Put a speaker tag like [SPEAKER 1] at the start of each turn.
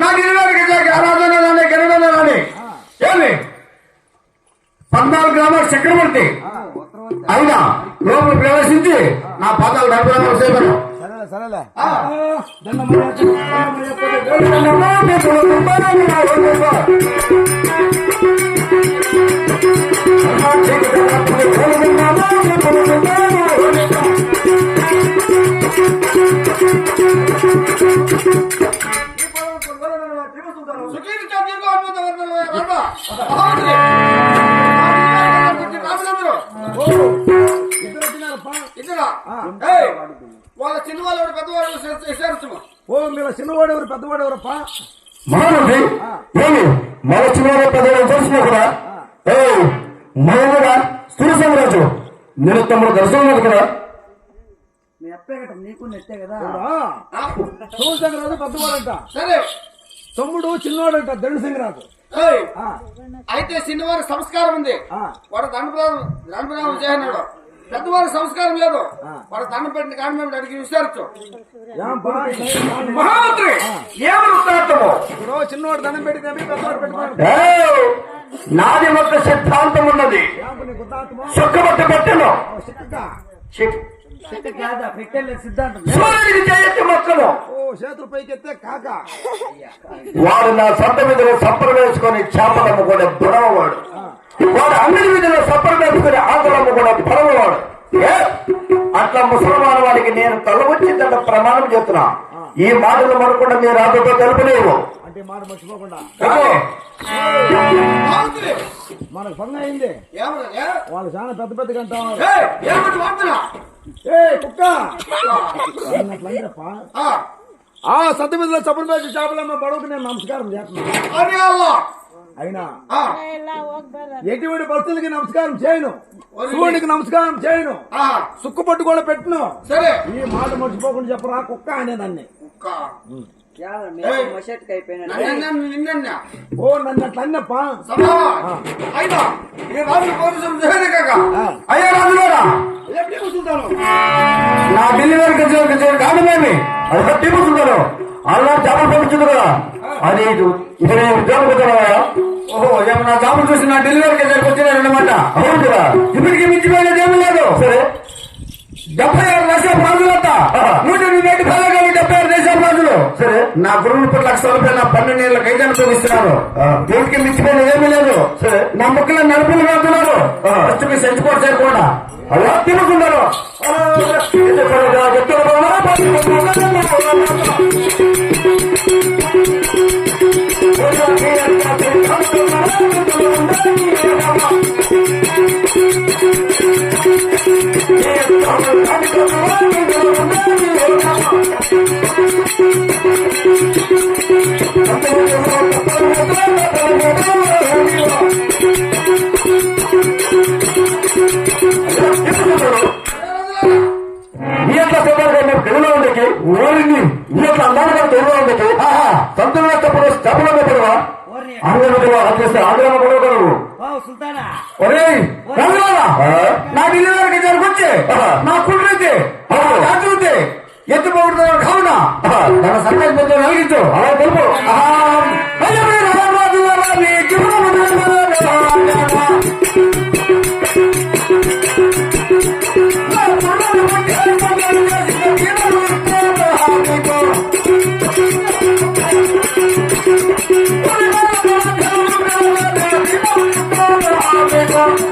[SPEAKER 1] నాకు ఇరవై ఆరాధన రాని గరుడన రాని ఏమి? పద్నాలుగు గ్రామాల చక్రవర్తి. అయినా లోపల ప్రవేశించి నా పాదాలు నడపడం సేవను
[SPEAKER 2] సరేలే సరేలే. ఇద్దరు ఓ చిన్నవాడు ఎవరు పెద్దవాడు ఎవరప్పా
[SPEAKER 3] మానవుడి? మన తెలిసినా కూడా నేను తమ్ముడు దర్శనం కదా?
[SPEAKER 4] మీ అప్పే కదా నీకు నెట్టే కదా?
[SPEAKER 2] సూర్యశంకరాజు పెద్దవాడంట.
[SPEAKER 1] సరే.
[SPEAKER 2] తమ్ముడు చిన్నవాడంట దండు సింగరాజు
[SPEAKER 1] ఏయ్,
[SPEAKER 2] ఆ,
[SPEAKER 1] అయితే చిన్నవారి సంస్కారం ఉంది.
[SPEAKER 2] ఆ.
[SPEAKER 1] వాడు దండప్రదానం దండప్రదానం చేయనాడు పెద్దవారి సంస్కారం లేదు. వాడు దండం పెట్టిన కాడి మేము అడిగి విచారించు?
[SPEAKER 3] మహామంత్రి ఏమి వృత్తాంతము
[SPEAKER 2] ఇప్పుడు చిన్నవాడు దండం పెద్దవాడు
[SPEAKER 3] నాది ఒక సిద్ధాంతం ఉన్నది.
[SPEAKER 2] ఏంప నీ గుర్తాత్మ
[SPEAKER 3] చొక్కబట్ట పెట్టను
[SPEAKER 2] చిక్కగా
[SPEAKER 4] చెట్టు కాదా పెట్టెళ్ళే సిద్ధాంతం.
[SPEAKER 3] సూర్యుడికి చేయొచ్చు మొక్కలు
[SPEAKER 2] ఓ చేతులు పైకెత్తే కాక.
[SPEAKER 3] వాడు నా సొంత విధులు సంపర వేసుకొని చేపలమ్మ కూడా బుడవవాడు. వాడు అంగడి విధులు సంపర వేసుకొని ఆకులమ్మ కూడా బుడవవాడు ఏ? అట్లా ముసల్మాన్ వాడికి నేను తల వచ్చిందంట ప్రమాణం చేస్తున్నా. ఈ మాటలు మనకుండా మీరు ఆటోతో తెలుపలేవు.
[SPEAKER 2] అంటే మాట మర్చిపోకుండా. మనకు పని అయింది? వాళ్ళు చాలా పెద్ద పెద్దగా అంటారు
[SPEAKER 1] ఆ,
[SPEAKER 2] ఆ సత్య మీద చప్పుడు వేసి చేపలమ్మ బడవకు నేను నమస్కారం చేస్తున్నాను
[SPEAKER 1] అరే అల్లా.
[SPEAKER 2] అయినా.
[SPEAKER 1] ఆ,
[SPEAKER 2] ఎటువంటి భక్తులకి నమస్కారం చేయను. సూర్యుడికి నమస్కారం చేయను.
[SPEAKER 1] ఆ,
[SPEAKER 2] సుక్కు పట్టు కూడా పెట్టును.
[SPEAKER 1] సరే.
[SPEAKER 2] ఈ మాట మర్చిపోకుండా చెప్పరా కుక్క అనే
[SPEAKER 1] నిన్నన్నా.
[SPEAKER 2] ఓ నన్ను అట్లా అన్నప్ప.
[SPEAKER 1] అయినా.
[SPEAKER 3] అయ్యా
[SPEAKER 1] కూర్చుంటాను?
[SPEAKER 3] నా ఢిల్లీ వరకు కాదమేమి అది తీపుతుంటారు అలా చేపలు పంపించింది కదా. అది ఇక్కడ ఉద్యోగం
[SPEAKER 1] ఓహో ఏమన్నా జాబులు చూసి నా డెలివరీ దగ్గరికి వచ్చినారన్నమాట
[SPEAKER 3] అవును కదా
[SPEAKER 1] ఇప్పటికి మించిపోయినది ఏమీ లేదు.
[SPEAKER 3] సరే.
[SPEAKER 1] డెబ్బై ఆరు లక్షల రాజులంతా నూట ఎనిమిది పదహారు డెబ్బై ఆరు దేశాల రాజులు
[SPEAKER 3] సరే.
[SPEAKER 1] నా రూపాయలు పన్నెండు ఏళ్ళ ఖైదు అనుభవిస్తున్నారు దేవుడికి మించిపోయినది ఏమీ లేదు.
[SPEAKER 3] సరే.
[SPEAKER 1] నా ముక్కలు నలుపులు కాదున్నారు ఫస్ట్ మీ సెంచుకోవడం చేయకుండా అలా తిరుగుతున్నారు.
[SPEAKER 3] ఉండకి ఓరిని. నీ యొక్క అందాలుగా తెలుగులో ఉండకి సంతులు తప్పుడు చెప్పడం పడవా ఆంధ్రలో అందిస్తే ఆంధ్రలో పడవగలవు
[SPEAKER 1] నా జరుగుచ్చి నా ఎత్తుపోవడం కావున. తన సందేశం కలిగించు
[SPEAKER 3] అలా తెలుపు.
[SPEAKER 1] Thank you.